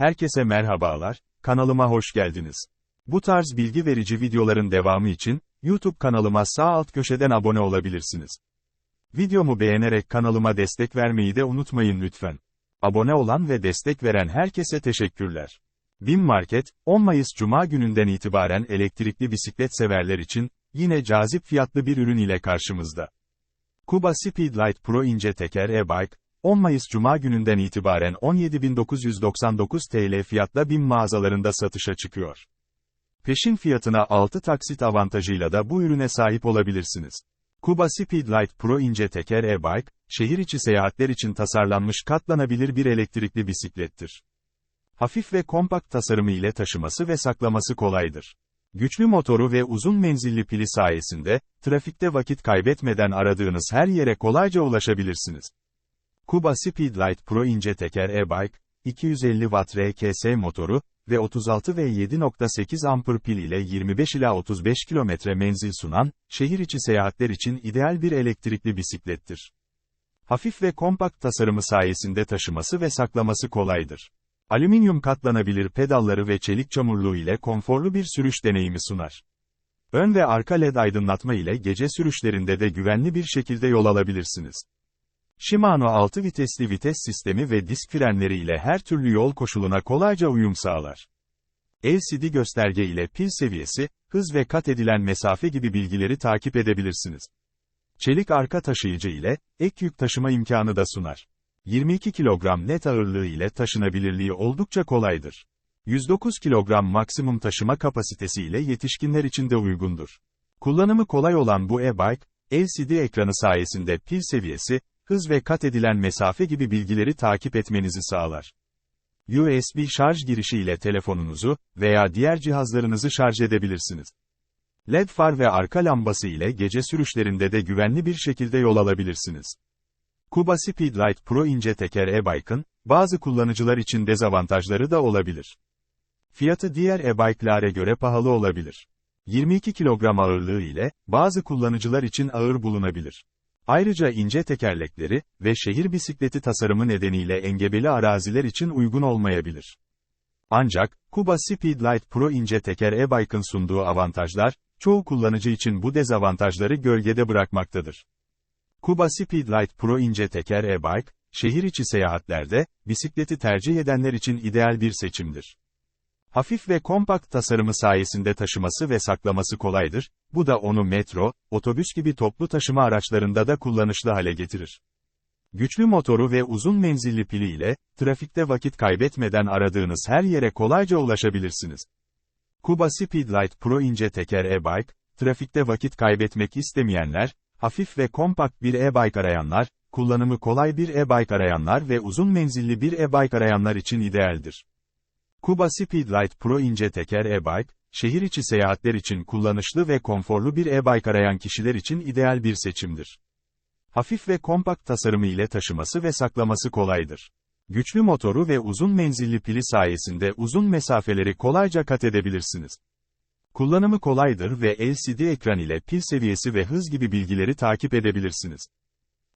Herkese merhabalar, kanalıma hoş geldiniz. Bu tarz bilgi verici videoların devamı için, YouTube kanalıma sağ alt köşeden abone olabilirsiniz. Videomu beğenerek kanalıma destek vermeyi de unutmayın lütfen. Abone olan ve destek veren herkese teşekkürler. BİM Market, 10 Mayıs Cuma gününden itibaren elektrikli bisiklet severler için, yine cazip fiyatlı bir ürün ile karşımızda. Kuba Speedlight Pro ince teker e-bike, 10 Mayıs Cuma gününden itibaren 17.999 TL fiyatla BİM mağazalarında satışa çıkıyor. Peşin fiyatına 6 taksit avantajıyla da bu ürüne sahip olabilirsiniz. Kuba Speedlight Pro ince teker e-bike, şehir içi seyahatler için tasarlanmış katlanabilir bir elektrikli bisiklettir. Hafif ve kompakt tasarımı ile taşıması ve saklaması kolaydır. Güçlü motoru ve uzun menzilli pili sayesinde, trafikte vakit kaybetmeden aradığınız her yere kolayca ulaşabilirsiniz. Kuba Speedlight Pro ince teker e-bike, 250 Watt RKS motoru ve 36 ve 7.8 amper pil ile 25 ila 35 kilometre menzil sunan, şehir içi seyahatler için ideal bir elektrikli bisiklettir. Hafif ve kompakt tasarımı sayesinde taşıması ve saklaması kolaydır. Alüminyum katlanabilir pedalları ve çelik çamurluğu ile konforlu bir sürüş deneyimi sunar. Ön ve arka led aydınlatma ile gece sürüşlerinde de güvenli bir şekilde yol alabilirsiniz. Shimano 6 vitesli vites sistemi ve disk frenleri ile her türlü yol koşuluna kolayca uyum sağlar. LCD gösterge ile pil seviyesi, hız ve kat edilen mesafe gibi bilgileri takip edebilirsiniz. Çelik arka taşıyıcı ile, ek yük taşıma imkanı da sunar. 22 kilogram net ağırlığı ile taşınabilirliği oldukça kolaydır. 109 kilogram maksimum taşıma kapasitesi ile yetişkinler için de uygundur. Kullanımı kolay olan bu e-bike, LCD ekranı sayesinde pil seviyesi, hız ve kat edilen mesafe gibi bilgileri takip etmenizi sağlar. USB şarj girişi ile telefonunuzu veya diğer cihazlarınızı şarj edebilirsiniz. LED far ve arka lambası ile gece sürüşlerinde de güvenli bir şekilde yol alabilirsiniz. Kuba Speedlight Pro ince teker e-bike'ın, bazı kullanıcılar için dezavantajları da olabilir. Fiyatı diğer e-bike'lere göre pahalı olabilir. 22 kilogram ağırlığı ile, bazı kullanıcılar için ağır bulunabilir. Ayrıca ince tekerlekleri ve şehir bisikleti tasarımı nedeniyle engebeli araziler için uygun olmayabilir. Ancak, Kuba Speedlight Pro ince teker e-bike'ın sunduğu avantajlar, çoğu kullanıcı için bu dezavantajları gölgede bırakmaktadır. Kuba Speedlight Pro ince teker e-bike, şehir içi seyahatlerde, bisikleti tercih edenler için ideal bir seçimdir. Hafif ve kompakt tasarımı sayesinde taşıması ve saklaması kolaydır, bu da onu metro, otobüs gibi toplu taşıma araçlarında da kullanışlı hale getirir. Güçlü motoru ve uzun menzilli pili ile, trafikte vakit kaybetmeden aradığınız her yere kolayca ulaşabilirsiniz. Kuba Speedlight Pro ince teker e-bike, trafikte vakit kaybetmek istemeyenler, hafif ve kompakt bir e-bike arayanlar, kullanımı kolay bir e-bike arayanlar ve uzun menzilli bir e-bike arayanlar için idealdir. Kuba Speedlight Pro ince teker e-bike, şehir içi seyahatler için kullanışlı ve konforlu bir e-bike arayan kişiler için ideal bir seçimdir. Hafif ve kompakt tasarımı ile taşıması ve saklaması kolaydır. Güçlü motoru ve uzun menzilli pili sayesinde uzun mesafeleri kolayca kat edebilirsiniz. Kullanımı kolaydır ve LCD ekran ile pil seviyesi ve hız gibi bilgileri takip edebilirsiniz.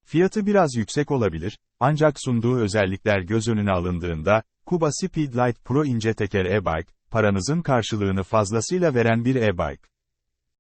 Fiyatı biraz yüksek olabilir, ancak sunduğu özellikler göz önüne alındığında, Kuba Speedlight Pro ince teker e-bike, paranızın karşılığını fazlasıyla veren bir e-bike.